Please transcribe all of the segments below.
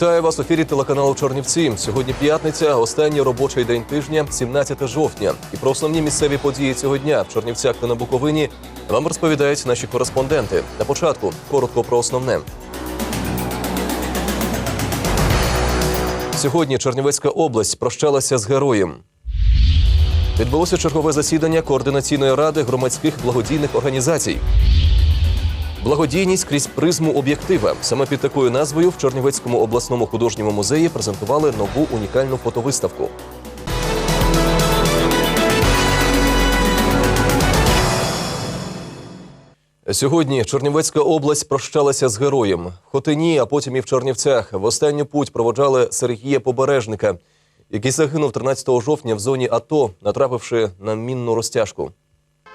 Вітаю вас в ефірі телеканалу Чорнівці. Сьогодні п'ятниця, останній робочий день тижня, 17 жовтня. І про основні місцеві події цього дня в Чорнівцях та на Буковині вам розповідають наші кореспонденти. На початку коротко про основне. Сьогодні Чернівецька область прощалася з героєм. Відбулося чергове засідання координаційної ради громадських благодійних організацій. Благодійність крізь призму об'єктива. Саме під такою назвою в Чернівецькому обласному художньому музеї презентували нову унікальну фотовиставку. Сьогодні Чернівецька область прощалася з героєм. В Хотині, а потім і в Чернівцях. В останню путь проводжали Сергія Побережника, який загинув 13 жовтня в зоні АТО, натрапивши на мінну розтяжку.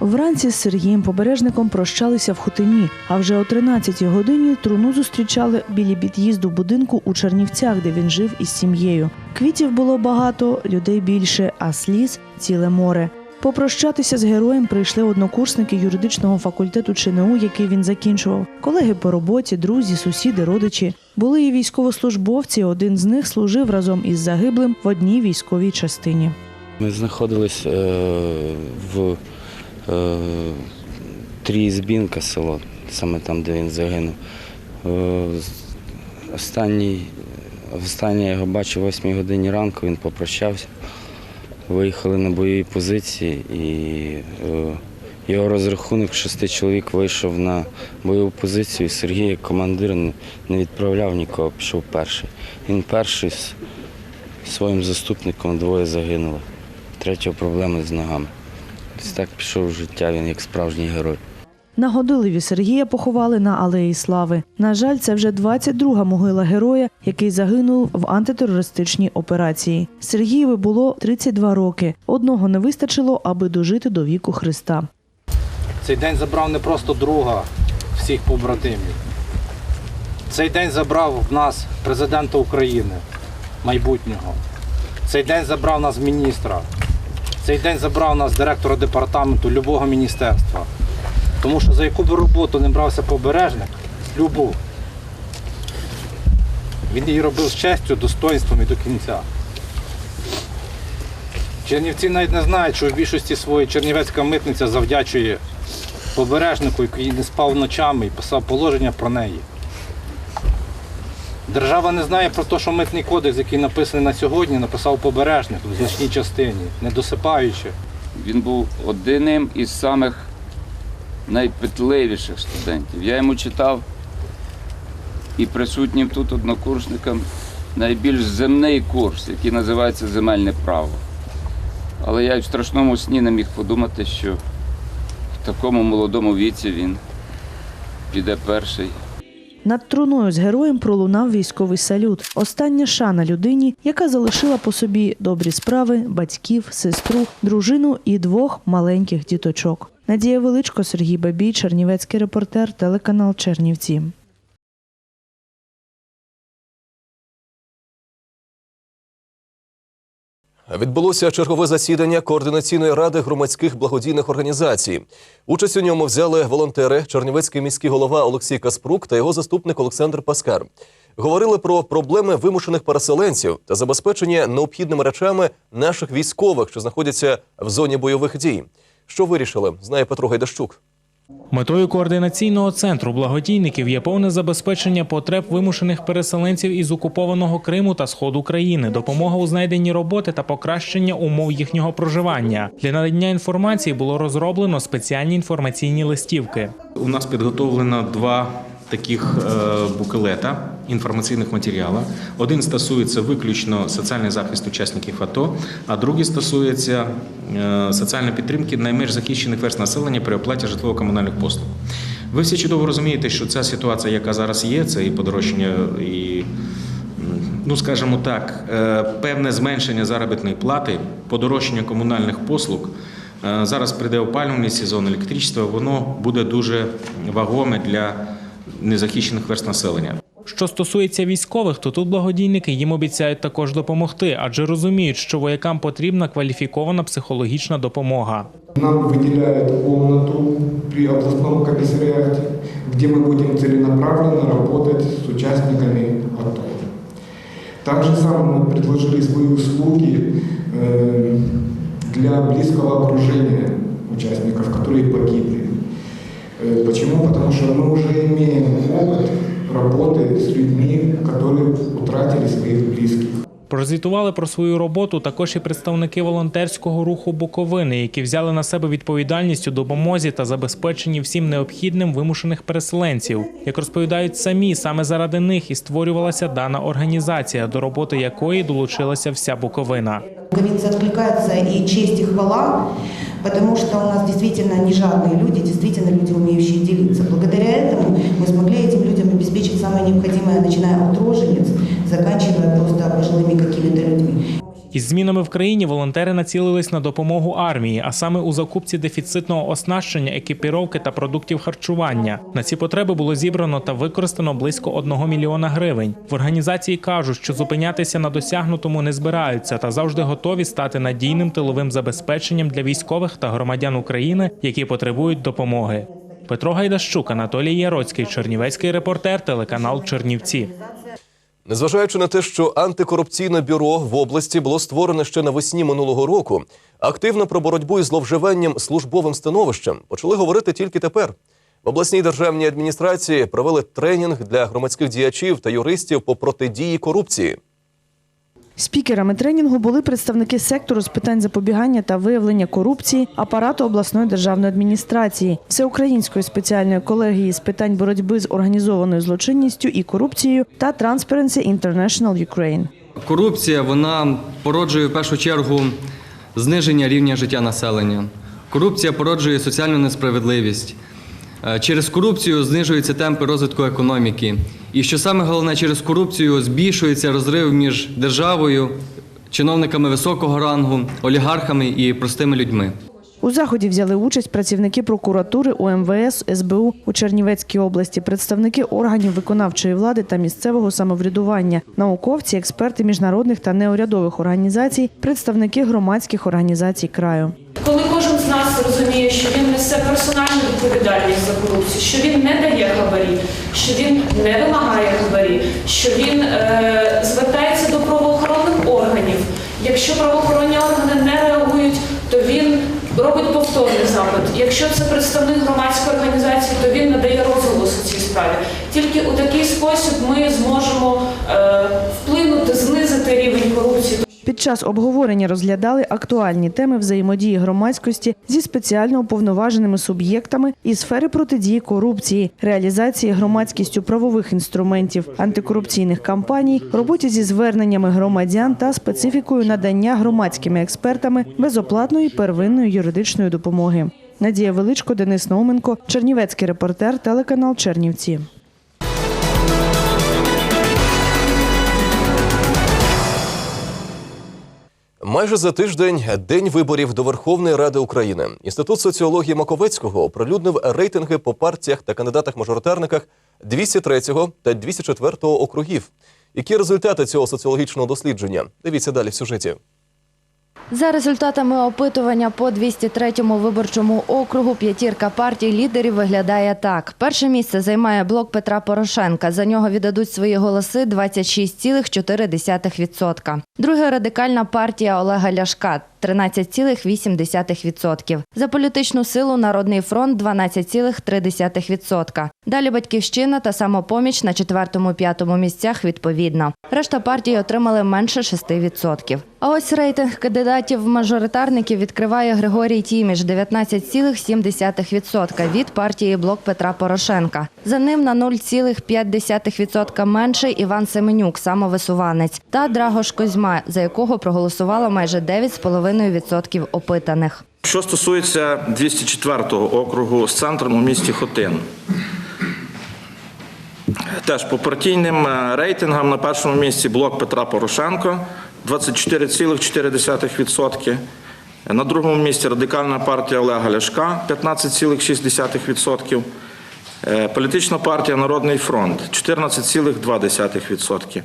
Вранці з Сергієм Побережником прощалися в Хотині, а вже о 13-й годині труну зустрічали біля під'їзду будинку у Чернівцях, де він жив із сім'єю. Квітів було багато, людей більше, а сліз ціле море. Попрощатися з героєм прийшли однокурсники юридичного факультету ЧНУ, який він закінчував, колеги по роботі, друзі, сусіди, родичі. Були і військовослужбовці. Один з них служив разом із загиблим в одній військовій частині. Ми знаходились е, в Тріїзбінка село, саме там, де він загинув. Е, останній, останнє я його бачив о 8 годині ранку, він попрощався. Виїхали на бойові позиції і е, його розрахунок шести чоловік вийшов на бойову позицію. Сергій, як командир, не- не відправляв нікого, пішов перший. Він перший з своїм заступником двоє загинули. Третього проблеми з ногами. Ось так пішов в життя він як справжній герой. На Годилеві Сергія поховали на Алеї Слави. На жаль, це вже 22-га могила героя, який загинув в антитерористичній операції. Сергієві було 32 роки. Одного не вистачило, аби дожити до віку Христа. Цей день забрав не просто друга всіх побратимів. Цей день забрав в нас президента України майбутнього. Цей день забрав нас міністра. Цей день забрав нас директора департаменту любого міністерства. Тому що за яку б роботу не брався побережник, любу. Він її робив з честю, достоинством і до кінця. Чернівці навіть не знають, що в більшості своїй чернівецька митниця завдячує побережнику, який не спав ночами і писав положення про неї. Держава не знає про те, що митний кодекс, який написаний на сьогодні, написав побережник в значній частині, не досипаючи. Він був одним із самих найпитливіших студентів. Я йому читав і присутнім тут однокурсникам найбільш земний курс, який називається Земельне право. Але я й в страшному сні не міг подумати, що в такому молодому віці він піде перший. Над труною з героєм пролунав військовий салют. Остання шана людині, яка залишила по собі добрі справи, батьків, сестру, дружину і двох маленьких діточок. Надія Величко, Сергій Бабій, Чернівецький репортер, телеканал Чернівці. Відбулося чергове засідання координаційної ради громадських благодійних організацій. Участь у ньому взяли волонтери, Чернівецький міський голова Олексій Каспрук та його заступник Олександр Паскар. Говорили про проблеми вимушених переселенців та забезпечення необхідними речами наших військових, що знаходяться в зоні бойових дій. Що вирішили, знає Петро Гайдащук. Метою координаційного центру благодійників є повне забезпечення потреб вимушених переселенців із окупованого Криму та сходу країни, допомога у знайденні роботи та покращення умов їхнього проживання. Для надання інформації було розроблено спеціальні інформаційні листівки. У нас підготовлено два таких е, буклета інформаційних матеріалів. Один стосується виключно соціальний захист учасників АТО, а другий стосується е, соціальної підтримки найменш захищених верст населення при оплаті житлово-комунальних послуг. Ви всі чудово розумієте, що ця ситуація, яка зараз є, це і подорожчання, і ну скажімо так, е, певне зменшення заробітної плати, подорожчання комунальних послуг. Зараз прийде опалювальний сезон електричество, воно буде дуже вагоме для незахищених верст населення. Що стосується військових, то тут благодійники їм обіцяють також допомогти, адже розуміють, що воякам потрібна кваліфікована психологічна допомога. Нам выделяют комнату при областном комиссариате, где мы будем целенаправленно работать с участниками АТО. Так же самое мы предложили свои услуги э, для близкого окружения участников, которые погибли. Э, Почему? Потому что мы уже имеем опыт работы с людьми, которые утратили своих близких. Прозвітували про свою роботу також і представники волонтерського руху Буковини, які взяли на себе відповідальність у допомозі та забезпеченні всім необхідним вимушених переселенців. Як розповідають самі, саме заради них і створювалася дана організація, до роботи якої долучилася вся Буковина. Как говорится, откликается и честь, и хвала, потому что у нас действительно не жадные люди, действительно люди, Із змінами в країні волонтери націлились на допомогу армії, а саме у закупці дефіцитного оснащення, екіпіровки та продуктів харчування. На ці потреби було зібрано та використано близько 1 мільйона гривень. В організації кажуть, що зупинятися на досягнутому не збираються та завжди готові стати надійним тиловим забезпеченням для військових та громадян України, які потребують допомоги. Петро Гайдащук, Анатолій Яроцький, Чернівецький репортер, телеканал Чернівці. Незважаючи на те, що антикорупційне бюро в області було створене ще навесні минулого року, активно про боротьбу із зловживанням службовим становищем почали говорити тільки тепер. В обласній державній адміністрації провели тренінг для громадських діячів та юристів по протидії корупції. Спікерами тренінгу були представники сектору з питань запобігання та виявлення корупції апарату обласної державної адміністрації, всеукраїнської спеціальної колегії з питань боротьби з організованою злочинністю і корупцією та Transparency International Ukraine. Корупція вона породжує в першу чергу зниження рівня життя населення. Корупція породжує соціальну несправедливість. Е, Через корупцію знижуються темпи розвитку економіки. І що саме головне, через корупцію збільшується розрив між державою, чиновниками високого рангу, олігархами і простими людьми. У заході взяли участь працівники прокуратури, УМВС, СБУ у Чернівецькій області, представники органів виконавчої влади та місцевого самоврядування, науковці, експерти міжнародних та неурядових організацій, представники громадських організацій краю. Коли кожен з нас розуміє, що він несе персональну відповідальність за корупцію, що він не дає хабарі, що він не вимагає хабарі, що він е, звертається до правоохоронних органів. Якщо правоохоронні органи не реагують, то він робить повторний запит. Якщо це представник громадської організації, то він надає розголос у цій справі. Тільки у такий спосіб ми зможемо е, вплинути, знизити рівень корупції. Під час обговорення розглядали актуальні теми взаємодії громадськості зі спеціально уповноваженими суб'єктами і сфери протидії корупції, реалізації громадськістю правових інструментів, антикорупційних кампаній, роботі зі зверненнями громадян та специфікою надання громадськими експертами безоплатної первинної юридичної допомоги. Надія Величко, Денис Науменко, Чернівецький репортер, телеканал Чернівці. Майже за тиждень день виборів до Верховної Ради України. Інститут соціології Маковецького оприлюднив рейтинги по партіях та кандидатах-мажоритарниках 203 та 204 округів. Які результати цього соціологічного дослідження? Дивіться далі в сюжеті. За результатами опитування по 203-му виборчому округу п'ятірка партій лідерів виглядає так. Перше місце займає блок Петра Порошенка. За нього віддадуть свої голоси 26,4%. Друге – радикальна партія Олега Ляшка – 13,8%. За політичну силу Народний фронт – 12,3%. Далі Батьківщина та Самопоміч на четвертому-п'ятому місцях відповідно. Решта партій отримали менше 6%. А ось рейтинг кандидатів-мажоритарників відкриває Григорій Тіміш – 19,7% від партії «Блок Петра Порошенка». За ним на 0,5% менше Іван Семенюк, самовисуванець, та Драгош Козьма, за якого проголосувало майже 9,5% опитаних. Що стосується 204-го округу з центром у місті Хотин. Теж по партійним е, рейтингам на першому місці блок Петра Порошенко 24,4%. На другому місці радикальна партія Олега Ляшка 15,6%. Е, Політична партія Народний фронт 14,2%.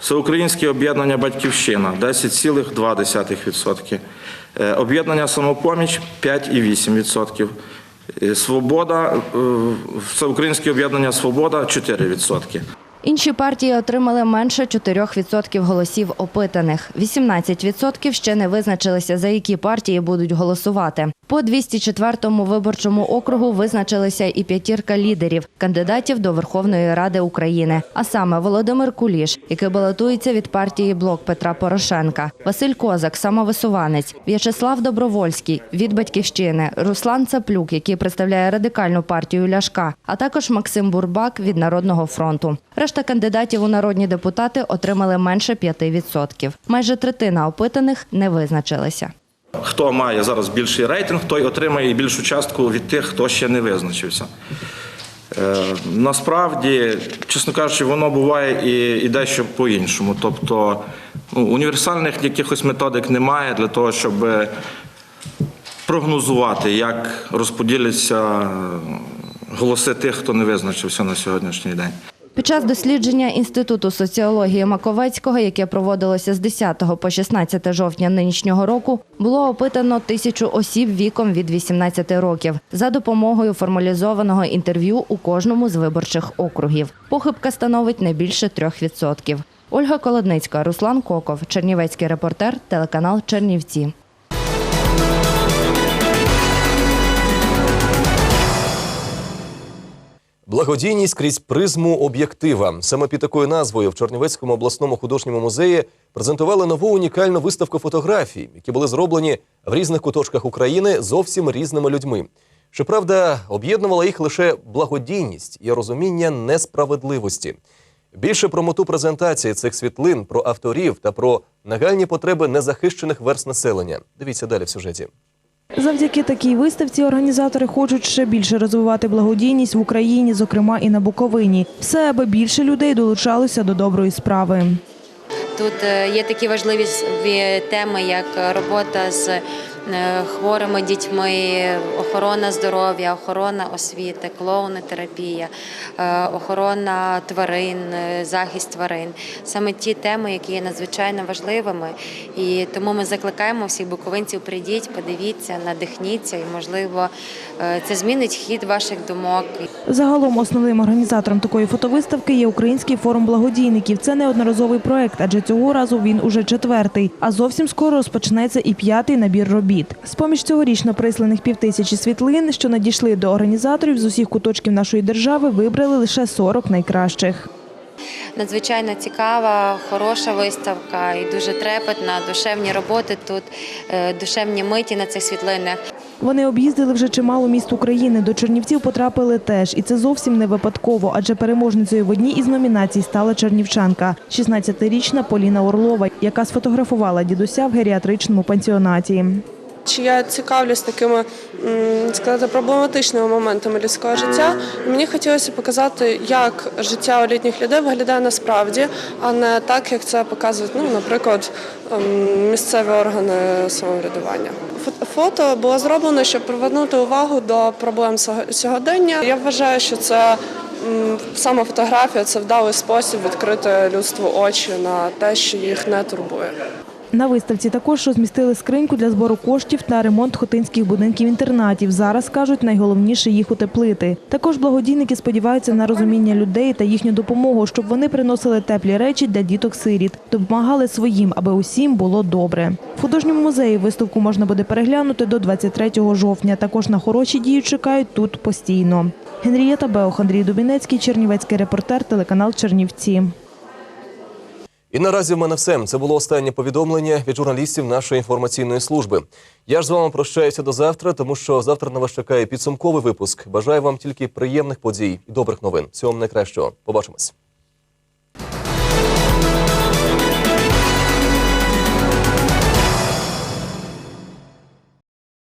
Всеукраїнське об'єднання Батьківщина 10,2%. Е, Об'єднання Самопоміч 5,8%. Е, Свобода, е, Всеукраїнське об'єднання Свобода 4%. Інші партії отримали менше 4% голосів опитаних. 18% ще не визначилися, за які партії будуть голосувати. По 204-му виборчому округу визначилися і п'ятірка лідерів – кандидатів до Верховної Ради України. А саме Володимир Куліш, який балотується від партії «Блок Петра Порошенка», Василь Козак, самовисуванець, В'ячеслав Добровольський від «Батьківщини», Руслан Цаплюк, який представляє радикальну партію Ляшка, а також Максим Бурбак від Народного фронту. Решта кандидатів у народні депутати отримали менше 5%. Майже третина опитаних не визначилися. Хто має зараз більший рейтинг, той отримає більшу частку від тих, хто ще не визначився. Е, насправді, чесно кажучи, воно буває і, і дещо по-іншому. Тобто ну, універсальних якихось методик немає для того, щоб прогнозувати, як розподіляться голоси тих, хто не визначився на сьогоднішній день. Під час дослідження Інституту соціології Маковецького, яке проводилося з 10 по 16 жовтня нинішнього року, було опитано тисячу осіб віком від 18 років за допомогою формалізованого інтерв'ю у кожному з виборчих округів. Похибка становить не більше 3%. Ольга Колодницька, Руслан Коков, Чернівецький репортер, телеканал Чернівці. Благодійність крізь призму об'єктива. Саме під такою назвою в Чернівецькому обласному художньому музеї презентували нову унікальну виставку фотографій, які були зроблені в різних куточках України зовсім різними людьми. Щоправда, об'єднувала їх лише благодійність і розуміння несправедливості. Більше про мету презентації цих світлин, про авторів та про нагальні потреби незахищених верст населення. Дивіться далі в сюжеті. Завдяки такій виставці організатори хочуть ще більше розвивати благодійність в Україні, зокрема і на Буковині. Все, аби більше людей долучалося до доброї справи. Тут е, є такі важливі теми, як робота з хворими дітьми, охорона здоров'я, охорона освіти, клоунотерапія, е, охорона тварин, е, захист тварин. Саме ті теми, які є надзвичайно важливими. І тому ми закликаємо всіх буковинців, прийдіть, подивіться, надихніться, і можливо е, це змінить хід ваших думок. Загалом основним організатором такої фотовиставки є Український форум благодійників. Це неодноразовий проект, адже цього разу він уже четвертий. А зовсім скоро розпочнеться і п'ятий набір робіт. З-поміж цьогорічно присланих півтисячі світлин, що надійшли до організаторів з усіх куточків нашої держави, вибрали лише 40 найкращих. Надзвичайно цікава, хороша виставка і дуже трепетна. Душевні роботи тут, е, душевні миті на цих світлинах. Вони об'їздили вже чимало міст України. До Чернівців потрапили теж, і це зовсім не випадково, адже переможницею в одній із номінацій стала чернівчанка, 16-річна Поліна Орлова, яка сфотографувала дідуся в геріатричному пансіонаті. Чи я цікавлюсь такими сказати проблематичними моментами людського життя? Мені хотілося показати, як життя у літніх людей виглядає насправді, а не так, як це показують, ну, наприклад, ем, місцеві органи самоврядування. Фо- Фото було зроблено, щоб привернути увагу до проблем сьогодення. Я вважаю, що це саме фотографія це вдалий спосіб відкрити людству очі на те, що їх не турбує. На виставці також розмістили скриньку для збору коштів на ремонт хотинських будинків-інтернатів. Зараз кажуть, найголовніше їх утеплити. Також благодійники сподіваються на розуміння людей та їхню допомогу, щоб вони приносили теплі речі для діток-сиріт, допомагали своїм, аби усім було добре. В художньому музеї виставку можна буде переглянути до 23 жовтня. Також на хороші дії чекають тут постійно. Генрієта Беох, Андрій Дубінецький, Чернівецький репортер, телеканал Чернівці. І наразі в мене все. Це було останнє повідомлення від журналістів нашої інформаційної служби. Я ж з вами прощаюся до завтра, тому що завтра на вас чекає підсумковий випуск. Бажаю вам тільки приємних подій і добрих новин. Всього вам найкращого. Побачимось.